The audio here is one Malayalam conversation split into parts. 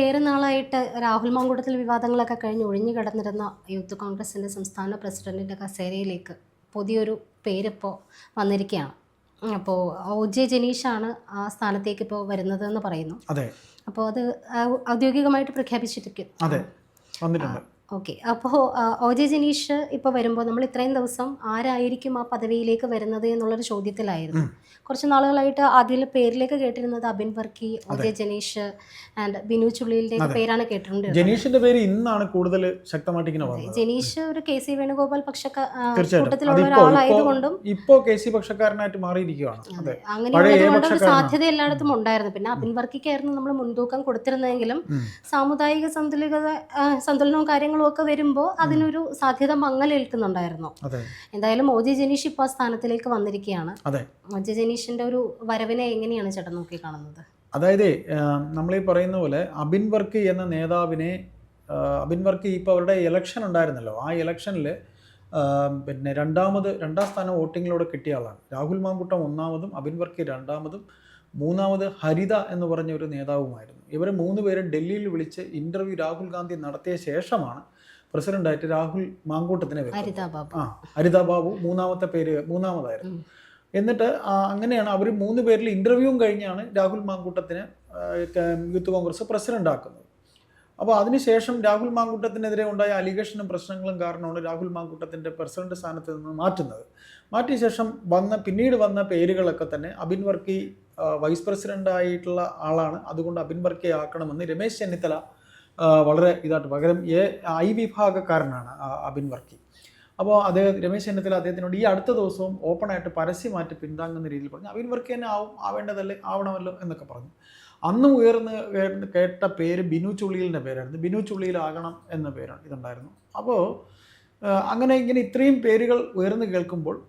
ഏറെ നാളായിട്ട് രാഹുൽ മാങ്കൂട്ടത്തിൽ വിവാദങ്ങളൊക്കെ കഴിഞ്ഞ് ഒഴിഞ്ഞു കിടന്നിരുന്ന യൂത്ത് കോൺഗ്രസിന്റെ സംസ്ഥാന പ്രസിഡന്റിന്റെ കസേരയിലേക്ക് പുതിയൊരു പേരിപ്പോൾ വന്നിരിക്കുകയാണ്. അപ്പോൾ ഒ ജെ ജനീഷാണ് ആ സ്ഥാനത്തേക്ക് ഇപ്പോൾ വരുന്നത് എന്ന് പറയുന്നു. അതെ. അപ്പോൾ അത് ഔദ്യോഗികമായിട്ട് പ്രഖ്യാപിച്ചിരിക്കും. അതെ. വന്നിട്ടുണ്ട്. ഓക്കെ. അപ്പോൾ ഒ ജെ ജനീഷ് ഇപ്പോൾ വരുമ്പോൾ നമ്മൾ ഇത്രയും ദിവസം ആരായിരിക്കും ആ പദവിയിലേക്ക് വരുന്നത് എന്നുള്ളൊരു ചോദ്യത്തിലായിരുന്നു. കുറച്ച് നാളുകളായിട്ട് അതിൽ പേരിലേക്ക് കേട്ടിരുന്നത് Abin Varkey O J Janeesh and Binu ചുള്ളിലിന്റെ പേരാണ് കേട്ടിട്ടുണ്ട്. ജനീഷിന്റെ പേര് ഇന്നാണ് കൂടുതൽ ശക്തമായിട്ട് ജനീഷ് ഒരു കെ സി വേണുഗോപാൽ പക്ഷക്ക ആ, തീർച്ചയായിട്ടും. കൂട്ടത്തിലുള്ള ഇപ്പോ ഒരാളായതുകൊണ്ടും ഇപ്പോ കെ സി പക്ഷക്കാരനായിട്ട് മാറിയിരിക്കുകയാണ്. അതെ അങ്ങനെയുള്ളത് ഒരു. സാധ്യത എല്ലായിടത്തും ഉണ്ടായിരുന്നു. പിന്നെ അബിൻ വർക്കിക്കായിരുന്നു നമ്മൾ മുൻതൂക്കം കൊടുത്തിരുന്നെങ്കിലും. സാമുദായിക സന്തുലിത സന്തുലനവും കാര്യങ്ങളും ഒക്കെ വരുമ്പോൾ അതിനൊരു സാധ്യത മങ്ങലേൽക്കുന്നുണ്ടായിരുന്നു എന്തായാലും മോജി ജനീഷ് ഇപ്പോൾ ആ സ്ഥാനത്തിലേക്ക് വന്നിരിക്കുകയാണ്. അതെ. ഒ ജെ ജനീഷിന്റെ ഒരു വരവിനെ എങ്ങനെയാണ് ചേട്ടൻ നോക്കി കാണുന്നത് അതായത് നമ്മളീ പറയുന്ന പോലെ അബിൻ വർക്ക് എന്ന നേതാവിനെ അബിൻ വർക്കി ഇപ്പോൾ അവരുടെ ഇലക്ഷൻ ഉണ്ടായിരുന്നല്ലോ. ആ ഇലക്ഷനിൽ പിന്നെ രണ്ടാമത് രണ്ടാം സ്ഥാനം വോട്ടിങ്ങിലൂടെ കിട്ടിയ ആളാണ്. രാഹുൽ മാങ്കുട്ടം ഒന്നാമതും അബിൻ വർക്കി രണ്ടാമതും മൂന്നാമത് ഹരിത എന്ന് പറഞ്ഞ ഒരു നേതാവുമായിരുന്നു. ഇവരെ മൂന്ന് പേരെ ഡൽഹിയിൽ വിളിച്ച് ഇന്റർവ്യൂ രാഹുൽ ഗാന്ധി നടത്തിയ ശേഷമാണ് പ്രസിഡന്റായിട്ട് രാഹുൽ മാങ്കൂട്ടത്തിനെ ആ ഹരിത ബാബു മൂന്നാമത്തെ പേര് മൂന്നാമതായിരുന്നു. എന്നിട്ട് അങ്ങനെയാണ് അവർ മൂന്ന് പേരിൽ ഇന്റർവ്യൂവും കഴിഞ്ഞാണ് രാഹുൽ മാങ്കൂട്ടത്തിനെ യൂത്ത് കോൺഗ്രസ് പ്രസിഡന്റ് ആക്കുന്നത് അപ്പോൾ അതിനുശേഷം രാഹുൽ മാങ്കൂട്ടത്തിനെതിരെ ഉണ്ടായ അലിഗേഷനും പ്രശ്നങ്ങളും കാരണമാണ് രാഹുൽ മാങ്കൂട്ടത്തിന്റെ പ്രസിഡന്റ് സ്ഥാനത്ത് നിന്ന് മാറ്റുന്നത്. മാറ്റിയ ശേഷം വന്ന പിന്നീട് വന്ന പേരുകളൊക്കെ തന്നെ അബിൻ വർക്കി വൈസ് പ്രസിഡന്റ് ആയിട്ടുള്ള ആളാണ്. അതുകൊണ്ട് അബിൻ വർക്കിയെ ആക്കണമെന്ന് രമേശ് ചെന്നിത്തല വളരെ ഇതായിട്ട് പകരം എ ഐ വിഭാഗക്കാരനാണ് അബിൻ വർക്കി. അപ്പോൾ അദ്ദേഹം രമേശ് ചെന്നിത്തല അദ്ദേഹത്തിനോട് ഈ അടുത്ത ദിവസവും ഓപ്പണായിട്ട് പരസ്യമായിട്ട് പിന്താങ്ങുന്ന രീതിയിൽ പറഞ്ഞു അബിൻ വർക്കി തന്നെ ആവും ആവേണ്ടതല്ലേ ആവണമല്ലോ എന്നൊക്കെ പറഞ്ഞു. അന്നും ഉയർന്ന് കേട്ട പേര് ബിനു ചുള്ളിയിലിന്റെ പേരായിരുന്നു. ബിനു ചുള്ളിയിലാകണം എന്ന പേരാണ് ഇതുണ്ടായിരുന്നു. അപ്പോൾ അങ്ങനെ ഇങ്ങനെ ഇത്രയും പേരുകൾ ഉയർന്നു കേൾക്കുമ്പോൾ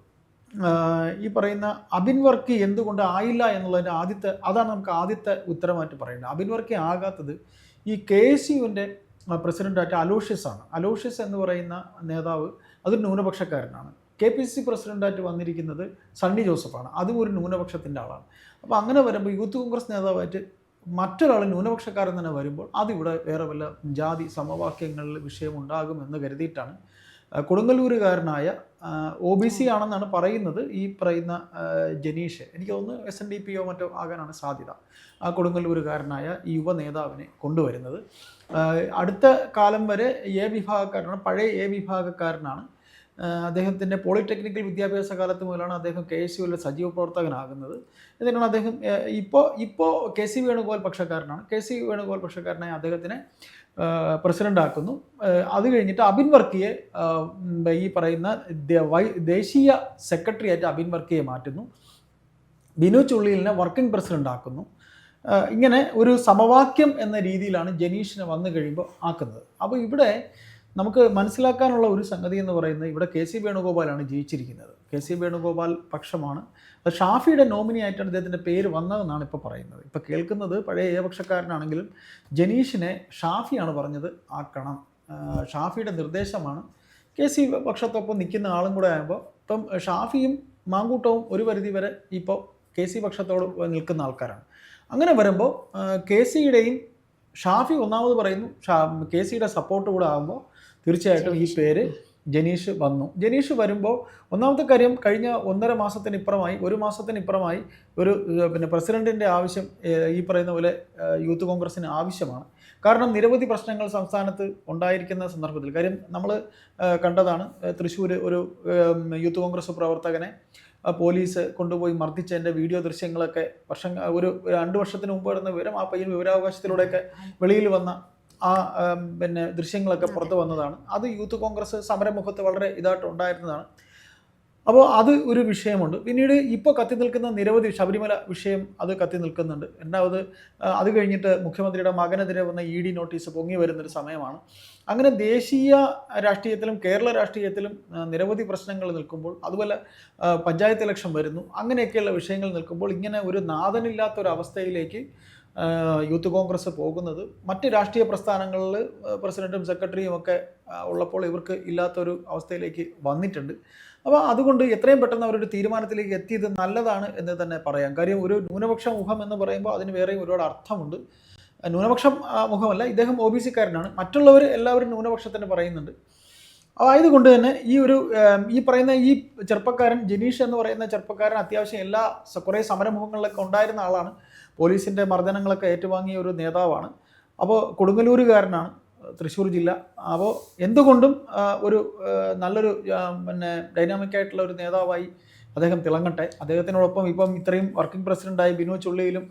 ഈ പറയുന്ന അബിൻ വർക്കി എന്തുകൊണ്ട് ആയില്ല എന്നുള്ളതിന്റെ ആദ്യത്തെ അതാണ് നമുക്ക് ആദ്യത്തെ ഉത്തരമായിട്ട് പറയുന്നത്. അബിൻ വർക്കി ആകാത്തത് ഈ കെ എസ് യുവിന്റെ പ്രസിഡന്റായിട്ട് അലോഷ്യസ് ആണ്. അലോഷ്യസ് എന്ന് പറയുന്ന നേതാവ് അതൊരു ന്യൂനപക്ഷക്കാരനാണ്. കെ പി സി പ്രസിഡന്റായിട്ട് വന്നിരിക്കുന്നത് സണ്ണി ജോസഫാണ്. അതും ഒരു ന്യൂനപക്ഷത്തിന്റെ ആളാണ്. അപ്പോൾ അങ്ങനെ വരുമ്പോൾ യൂത്ത് കോൺഗ്രസ് നേതാവായിട്ട് മറ്റൊരാൾ ന്യൂനപക്ഷക്കാരൻ തന്നെ വരുമ്പോൾ അതിവിടെ വേറെ വല്ല ജാതി സമവാക്യങ്ങളിൽ വിഷയമുണ്ടാകും എന്ന് കരുതിയിട്ടാണ് കൊടുങ്ങല്ലൂരുകാരനായ ഒ ബി സി ആണെന്നാണ് പറയുന്നത്. ഈ പറയുന്ന ജനീഷ്. എനിക്ക് തോന്നുന്നു എസ് എൻ ഡി പിയോ മറ്റോ ആകാനാണ് സാധ്യത. ആ കൊടുങ്ങല്ലൂരുകാരനായ ഈ യുവ നേതാവിനെ കൊണ്ടുവരുന്നത്. അടുത്ത കാലം വരെ എ വിഭാഗക്കാരനാണ് പഴയ എ വിഭാഗക്കാരനാണ്. അദ്ദേഹത്തിന്റെ പോളിടെക്നിക്കൽ വിദ്യാഭ്യാസ കാലത്ത് മുതലാണ് അദ്ദേഹം കെ എസ് യുവിലെ സജീവ പ്രവർത്തകനാകുന്നത്. എന്നിട്ടാണ് അദ്ദേഹം ഇപ്പോൾ ഇപ്പോൾ കെ സി വേണുഗോപാൽ പക്ഷക്കാരനാണ്. കെ സി വേണുഗോപാൽ പക്ഷക്കാരനായ അദ്ദേഹത്തിനെ ആ, അത് കഴിഞ്ഞിട്ട് അബിൻ വർക്കിയെ ഈ പറയുന്ന ദേശീയ സെക്രട്ടറി ആയിട്ട് അബിൻ വർക്കിയെ മാറ്റുന്നു. ബിനു ചുള്ളിലിനെ വർക്കിംഗ് പ്രസിഡന്റ് ആക്കുന്നു ഇങ്ങനെ ഒരു സമവാക്യം എന്ന രീതിയിലാണ് ജനീഷിനെ വന്നു കഴിയുമ്പോൾ ആക്കുന്നത്. അപ്പോൾ ഇവിടെ നമുക്ക് മനസ്സിലാക്കാനുള്ള ഒരു സംഗതി എന്ന് പറയുന്നത് ഇവിടെ കെ സി വേണുഗോപാലാണ് ജയിച്ചിരിക്കുന്നത്. കെ സി വേണുഗോപാൽ പക്ഷമാണ്. ഷാഫിയുടെ നോമിനി ആയിട്ടാണ് അദ്ദേഹത്തിന്റെ പേര് വന്നതെന്നാണ് ഇപ്പോൾ പറയുന്നത്. ഇപ്പോൾ കേൾക്കുന്നത് പഴയ ഏകപക്ഷക്കാരനാണെങ്കിലും ജനീഷിനെ ഷാഫിയാണ് പറഞ്ഞത് ആക്കണം. ഷാഫിയുടെ നിർദ്ദേശമാണ്. കെ സി പക്ഷത്തൊപ്പം നിൽക്കുന്ന ആളും കൂടെ ആകുമ്പോൾ ഇപ്പം ഷാഫിയും മാങ്കൂട്ടവും ഒരു പരിധി വരെ ഇപ്പോൾ കെ സി പക്ഷത്തോട് നിൽക്കുന്ന ആൾക്കാരാണ്. അങ്ങനെ വരുമ്പോൾ കെ സിയുടെയും ഷാഫി ഒന്നാമത് പറയുന്നു ഷാ കെ സിയുടെ സപ്പോർട്ട് കൂടെ ആകുമ്പോൾ തീർച്ചയായിട്ടും ഈ പേര് ജനീഷ് വന്നു. ജനീഷ് വരുമ്പോൾ ഒന്നാമത്തെ കാര്യം കഴിഞ്ഞ ഒന്നര മാസത്തിനിപ്പുറമായി ഒരു മാസത്തിനിപ്പുറമായി ഒരു പിന്നെ പ്രസിഡന്റിന്റെ ആവശ്യം ഈ പറയുന്ന പോലെ യൂത്ത് കോൺഗ്രസ്സിന് ആവശ്യമാണ്. കാരണം നിരവധി പ്രശ്നങ്ങൾ സംസ്ഥാനത്ത് ഉണ്ടായിരിക്കുന്ന സന്ദർഭത്തിൽ. കാര്യം നമ്മൾ കണ്ടതാണ് തൃശ്ശൂർ ഒരു യൂത്ത് കോൺഗ്രസ് പ്രവർത്തകനെ പോലീസ് കൊണ്ടുപോയി മർദ്ദിച്ചതിന്റെ വീഡിയോ ദൃശ്യങ്ങളൊക്കെ വർഷം ഒരു രണ്ട് വർഷത്തിന് മുമ്പ് വരുന്ന വിവരം ആ പയ്യൻ വിവരാവകാശത്തിലൂടെയൊക്കെ വെളിയിൽ വന്ന ആ പിന്നെ ദൃശ്യങ്ങളൊക്കെ പുറത്തു വന്നതാണ്. അത് യൂത്ത് കോൺഗ്രസ് സമരമുഖത്ത് വളരെ ഇതായിട്ട് ഉണ്ടായിരുന്നതാണ് അപ്പോൾ അത് ഒരു വിഷയമുണ്ട്. പിന്നീട് ഇപ്പോൾ കത്തി നിൽക്കുന്ന നിരവധി ശബരിമല വിഷയം അത് കത്തി നിൽക്കുന്നുണ്ട്. രണ്ടാമത് അത് കഴിഞ്ഞിട്ട് മുഖ്യമന്ത്രിയുടെ മകനെതിരെ വന്ന ഇ ഡി നോട്ടീസ് പൊങ്ങി വരുന്നൊരു സമയമാണ്. അങ്ങനെ ദേശീയ രാഷ്ട്രീയത്തിലും കേരള രാഷ്ട്രീയത്തിലും നിരവധി പ്രശ്നങ്ങൾ നിൽക്കുമ്പോൾ അതുപോലെ പഞ്ചായത്ത് ഇലക്ഷൻ വരുന്നു അങ്ങനെയൊക്കെയുള്ള വിഷയങ്ങൾ നിൽക്കുമ്പോൾ ഇങ്ങനെ ഒരു നാഥനില്ലാത്തൊരവസ്ഥയിലേക്ക് യൂത്ത് കോൺഗ്രസ് പോകുന്നത്. മറ്റ് രാഷ്ട്രീയ പ്രസ്ഥാനങ്ങളിൽ പ്രസിഡന്റും സെക്രട്ടറിയും ഒക്കെ ഉള്ളപ്പോൾ ഇവർക്ക് ഇല്ലാത്തൊരു അവസ്ഥയിലേക്ക് വന്നിട്ടുണ്ട്. അപ്പോൾ അതുകൊണ്ട് എത്രയും പെട്ടെന്ന് അവരൊരു തീരുമാനത്തിലേക്ക് എത്തിയത് നല്ലതാണ് എന്ന് തന്നെ പറയാം. കാര്യം ഒരു ന്യൂനപക്ഷ മുഖം എന്ന് പറയുമ്പോൾ അതിന് വേറെയും ഒരുപാട് അർത്ഥമുണ്ട്. ന്യൂനപക്ഷം മുഖമല്ല ഇദ്ദേഹം ഒ ബി സിക്കാരനാണ്. മറ്റുള്ളവർ എല്ലാവരും ന്യൂനപക്ഷത്തിന് പറയുന്നുണ്ട്. ആയതുകൊണ്ട് തന്നെ ഈ ഒരു ഈ പറയുന്ന ഈ ചെറുപ്പക്കാരൻ ജനീഷ് എന്ന് പറയുന്ന ചെറുപ്പക്കാരൻ അത്യാവശ്യം എല്ലാ കുറേ സമരമുഖങ്ങളിലൊക്കെ ഉണ്ടായിരുന്ന ആളാണ്. പോലീസിന്റെ മർദ്ദനങ്ങളൊക്കെ ഏറ്റുവാങ്ങിയ ഒരു നേതാവാണ്. അപ്പോൾ കൊടുങ്ങല്ലൂരുകാരനാണ് തൃശ്ശൂർ ജില്ല. അപ്പോൾ എന്തുകൊണ്ടും ഒരു നല്ലൊരു പിന്നെ ഡൈനാമിക് ആയിട്ടുള്ള ഒരു നേതാവായി അദ്ദേഹം തിളങ്ങട്ടെ. അദ്ദേഹത്തിനോടൊപ്പം ഇപ്പം ഇത്രയും വർക്കിംഗ് പ്രസിഡന്റായി ബിനു ചുള്ളിയിലും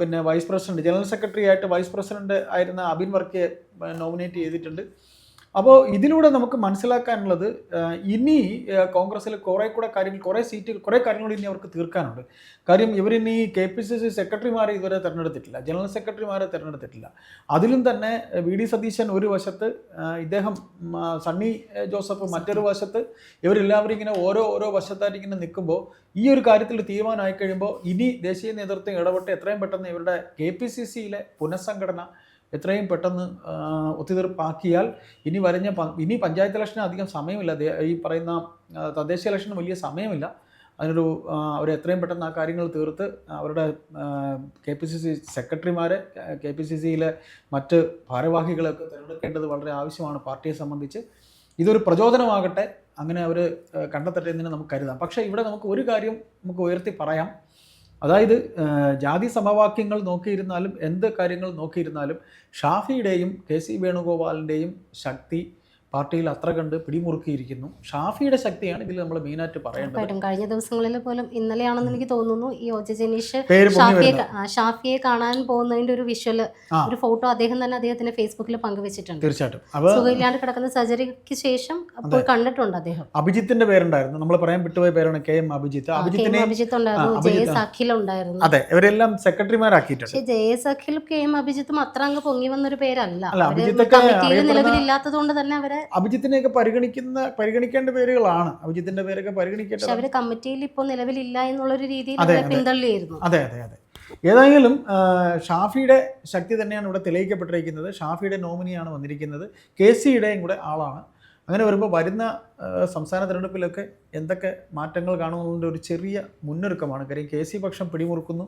പിന്നെ വൈസ് പ്രസിഡന്റ് ജനറൽ സെക്രട്ടറി ആയിട്ട് വൈസ് പ്രസിഡന്റ് ആയിരുന്ന അബിൻ വർക്കിയെ നോമിനേറ്റ് ചെയ്തിട്ടുണ്ട്. അപ്പോൾ ഇതിലൂടെ നമുക്ക് മനസ്സിലാക്കാനുള്ളത് ഇനി കോൺഗ്രസ്സിൽ കുറേ കൂടെ കാര്യങ്ങൾ കുറേ സീറ്റുകൾ കുറേ കാര്യങ്ങൾ ഇനി അവർക്ക് തീർക്കാനുണ്ട്. കാര്യം ഇവരിനി കെ പി സി സി സെക്രട്ടറിമാരെ ഇതുവരെ തിരഞ്ഞെടുത്തിട്ടില്ല ജനറൽ സെക്രട്ടറിമാരെ തിരഞ്ഞെടുത്തിട്ടില്ല. അതിലും തന്നെ വി ഡി സതീശൻ ഒരു വശത്ത് ഇദ്ദേഹം സണ്ണി ജോസഫ് മറ്റൊരു വശത്ത് ഇവരെല്ലാവരും ഇങ്ങനെ ഓരോ ഓരോ വശത്തായിട്ട് ഇങ്ങനെ നിൽക്കുമ്പോൾ ഈ ഒരു കാര്യത്തിൽ തീരുമാനമായി കഴിയുമ്പോൾ ഇനി ദേശീയ നേതൃത്വം ഇടപെട്ട് എത്രയും പെട്ടെന്ന് ഇവരുടെ കെ പി സി സിയിലെ പുനഃസംഘടന എത്രയും പെട്ടെന്ന് ഒത്തുതീർപ്പാക്കിയാൽ ഇനി വരഞ്ഞ ഇനി പഞ്ചായത്ത് ഇലക്ഷന് അധികം സമയമില്ല. ഈ പറയുന്ന തദ്ദേശ ഇലക്ഷന് വലിയ സമയമില്ല. അതിനൊരു അവർ എത്രയും പെട്ടെന്ന് ആ കാര്യങ്ങൾ തീർത്ത് അവരുടെ കെ പി സി സി സെക്രട്ടറിമാരെ കെ പി സി സിയിലെ മറ്റ് ഭാരവാഹികളെയൊക്കെ തിരഞ്ഞെടുക്കേണ്ടത് വളരെ ആവശ്യമാണ് പാർട്ടിയെ സംബന്ധിച്ച്. ഇതൊരു പ്രചോദനമാകട്ടെ. അങ്ങനെ അവർ കണ്ടെത്തട്ടെ എന്ന് നമുക്ക് കരുതാം. പക്ഷേ ഇവിടെ നമുക്ക് ഒരു കാര്യം നമുക്ക് ഉയർത്തി പറയാം. അതായത് ജാതി സമവാക്യങ്ങൾ നോക്കിയിരുന്നാലും എന്ത് കാര്യങ്ങൾ നോക്കിയിരുന്നാലും ഷാഫിയുടെയും കെ സി വേണുഗോപാലിന്റെയും ശക്തി പാർട്ടിയിൽ അത്ര കണ്ട് പിടിമുറുക്കിയിരിക്കുന്നു. ഷാഫിയുടെ ശക്തിയാണ് ഇതിൽ നമ്മൾ മെയിനായിട്ട് പറയേണ്ടത്. കഴിഞ്ഞ ദിവസങ്ങളിൽ പോലും ഇന്നലെയാണെന്ന് എനിക്ക് തോന്നുന്നു ഈ ഓജ ജനീഷ് ഷാഫിയെ ഷാഫിയെ കാണാൻ പോകുന്നതിന്റെ ഒരു വിഷ്വൽ ഒരു ഫോട്ടോ അദ്ദേഹം തന്നെ അദ്ദേഹത്തിന്റെ ഫേസ്ബുക്കിൽ പങ്കുവച്ചിട്ടുണ്ട്. തീർച്ചയായിട്ടും. സുഖമില്ലാണ്ട് കിടക്കുന്ന സർജറിക്ക് ശേഷം പോയി കണ്ടിട്ടുണ്ട് അദ്ദേഹം. അഭിജിത്തിന്റെ പേരുണ്ടായിരുന്നു. നമ്മൾ പറയാൻ വിട്ടുപോയ പേരാണ് കെ എം അഭിജിത്ത്. അഭിജിത്തിനെ അഭിജിത്ത് ഉണ്ടായിരുന്നു. അഖിൽ അതെ ഇവരെല്ലാം സെക്രട്ടറിമാരാക്കിയിട്ടുണ്ട്. പക്ഷെ ജെ എസ് അഖിലും കെ എം അഭിജിത്തും അത്ര അങ്ങ് പൊങ്ങി വന്നൊരു പേരല്ല. നിലവിലില്ലാത്തത് കൊണ്ട് തന്നെ അവരെ അഭിജിത്തിനെയൊക്കെ പരിഗണിക്കുന്ന പരിഗണിക്കേണ്ട പേരുകളാണ്. അഭിജിത്തിന്റെ പേരൊക്കെ പരിഗണിക്കേണ്ട പരിഗണിക്കേണ്ടത് അവർ കമ്മിറ്റിയിൽ ഇപ്പോൾ നിലവിലില്ല എന്നുള്ളൊരു രീതിയിൽ. പിന്തള്ളിയായിരുന്നു. അതെ അതെ അതെ. ഏതായാലും ഷാഫിയുടെ ശക്തി തന്നെയാണ് ഇവിടെ തെളിയിക്കപ്പെട്ടിരിക്കുന്നത്. ഷാഫിയുടെ നോമിനിയാണ് വന്നിരിക്കുന്നത്. കെ സിയുടെയും കൂടെ ആളാണ്. അങ്ങനെ വരുമ്പോൾ വരുന്ന സംസ്ഥാന തിരഞ്ഞെടുപ്പിലൊക്കെ എന്തൊക്കെ മാറ്റങ്ങൾ കാണുന്നതിന്റെ ഒരു ചെറിയ മുന്നൊരുക്കമാണ്. കാര്യം കെ സി പക്ഷം പിടിമുറുക്കുന്നു.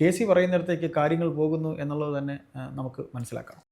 കെ സി പറയുന്നിടത്തേക്ക് കാര്യങ്ങൾ പോകുന്നു എന്നുള്ളത് തന്നെ നമുക്ക് മനസ്സിലാക്കാം.